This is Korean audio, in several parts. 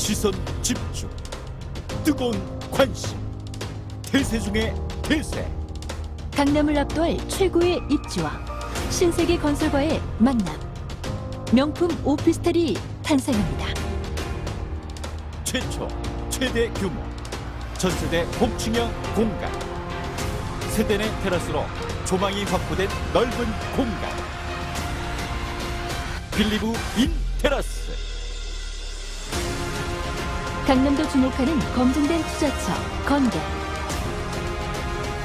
시선 집중. 뜨거운 관심. 대세 중의 대세. 강남을 압도할 최고의 입지와 신세계 건설과의 만남. 명품 오피스텔이 탄생합니다. 최초 최대 규모 전세대 복층형 공간. 세대 내 테라스로 조망이 확보된 넓은 공간. 빌리브 인 테라스 강남도 주목하는 검증된 투자처 건대.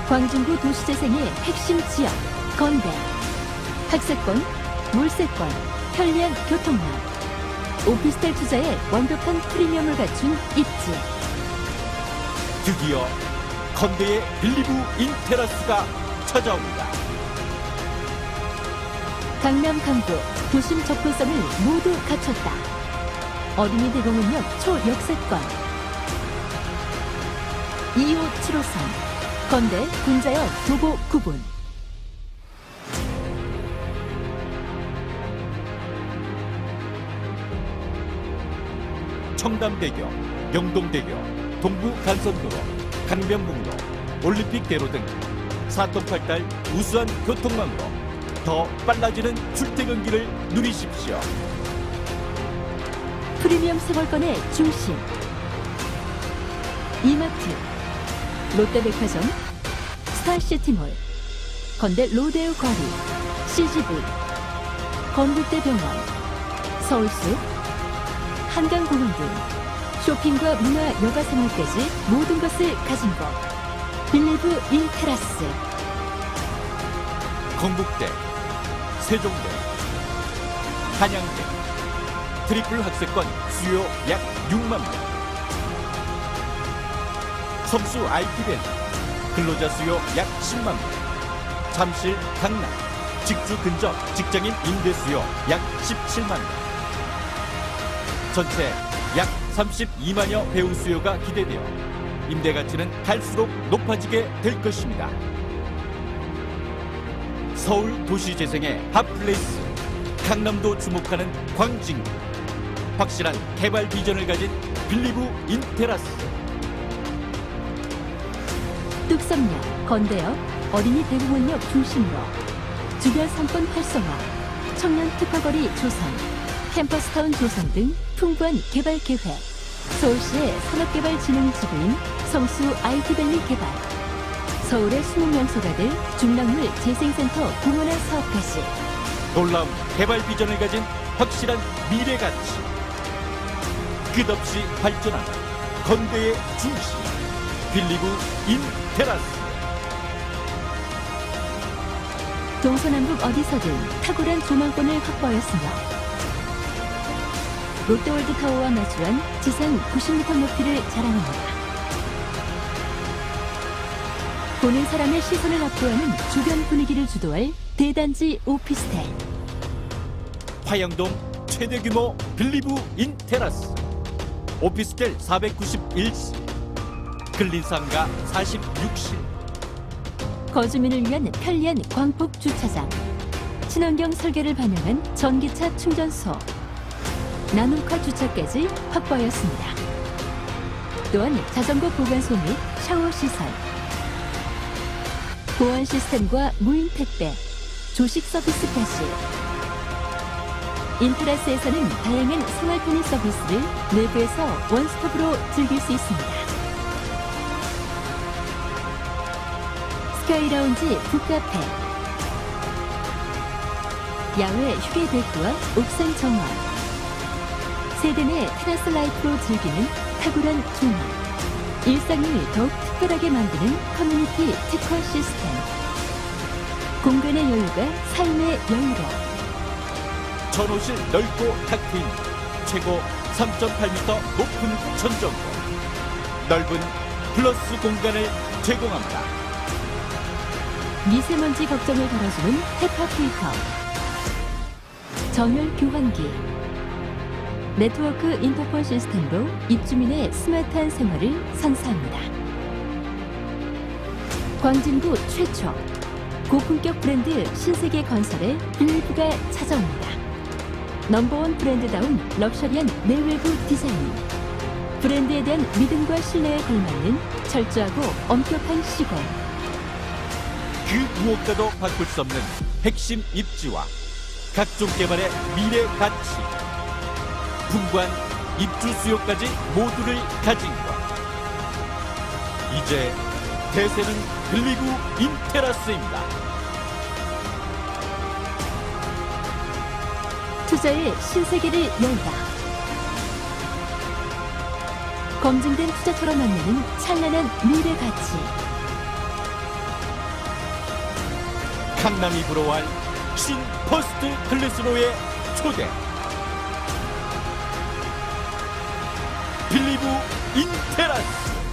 광중구 도시재생의 핵심 지역 건대. 학세권, 물세권, 편리한 교통망. 오피스텔 투자에 완벽한 프리미엄을 갖춘 입지. 드디어 건대의 빌리브 인 테라스가 찾아옵니다 강남 강북 도심 접근성을 모두 갖췄다. 어린이 대공원역 초역세권. 25753 건대 군자역 도보 9분. 청담대교, 영동대교, 동부간선도로, 강변북로, 올림픽대로 등 사통팔달 우수한 교통망으로 더 빨라지는 출퇴근길을 누리십시오. 프리미엄 생활권의 중심. 이마트 롯데백화점 스타시티몰 건대 로데오 거리 CGV 건국대병원 서울숲 한강공원 등 쇼핑과 문화 여가 생활까지 모든 것을 가진 곳. 빌리브 인 테라스. 건국대, 세종대, 한양대, 트리플 학세권 수요 약 6만 명. 성수 IT밴 근로자 수요 약 10만 명. 잠실, 강남, 직주 근접 직장인 임대 수요 약 17만 명. 전체 약 32만여 배우 수요가 기대되어 임대 가치는 갈수록 높아지게 될 것입니다. 서울 도시재생의 핫플레이스 강남도 주목하는 광진 확실한 개발 비전을 가진 빌리브 인테라스. 뚝섬역, 건대역, 어린이 대공원역 중심으로 주변 상권 활성화, 청년 특화거리 조성, 캠퍼스타운 조성 등 풍부한 개발 계획, 서울시의 산업개발진흥지구인 성수 IT밸리 개발, 서울의 20명소가 될 중랑물 재생센터 공원화 사업까지 놀라운 개발 비전을 가진 확실한 미래 가치 끝없이 발전하는 건대의 중심 빌리브 인테라스. 동서남북 어디서든 탁월한 조망권을 확보하였으며 롯데월드 타워와 마주한 지상 90m 높이를 자랑합니다. 보는 사람의 시선을 압도하는 주변 분위기를 주도할 대단지 오피스텔. 화영동 최대 규모 빌리브 인테라스 오피스텔 491실 근린상가 46실 거주민을 위한 편리한 광폭 주차장. 친환경 설계를 반영한 전기차 충전소. 나눔카 주차까지 확보하였습니다. 또한 자전거 보관소 및 샤워 시설. 보안 시스템과 무인 택배 조식 서비스까지 인트라스에서는 다양한 생활 편의 서비스를 내부에서 원스톱으로 즐길 수 있습니다. 스카이라운지 북카페 야외 휴게 데크와 옥상 정원 세대 내 테라스 라이프로 즐기는 탁월한 조망 일상을 더욱 특별하게 만드는 커뮤니티 특화 시스템 공간의 여유가 삶의 여유로 전호실 넓고 탁 트인 최고 3.8m 높은 천정고 넓은 플러스 공간을 제공합니다. 미세먼지 걱정을 덜어주는 헤파 필터 정열 교환기 네트워크 인터폰 시스템으로 입주민의 스마트한 생활을 선사합니다. 광진구 최초 고품격 브랜드 신세계 건설의 빌리프가 찾아옵니다. 넘버원 브랜드다운 럭셔리한 내외부 디자인 브랜드에 대한 믿음과 신뢰에 걸맞는 철저하고 엄격한 시공. 그 무엇과도 바꿀 수 없는 핵심 입지와 각종 개발의 미래 가치, 풍부한 입주 수요까지 모두를 가진 것. 이제 대세는 글리구 인테라스입니다. 투자의 신세계를 열다. 검증된 투자처럼 만나는 찬란한 미래 가치. 강남이 부러워할 신 퍼스트 클래스로의 초대. 빌리브 인테라스.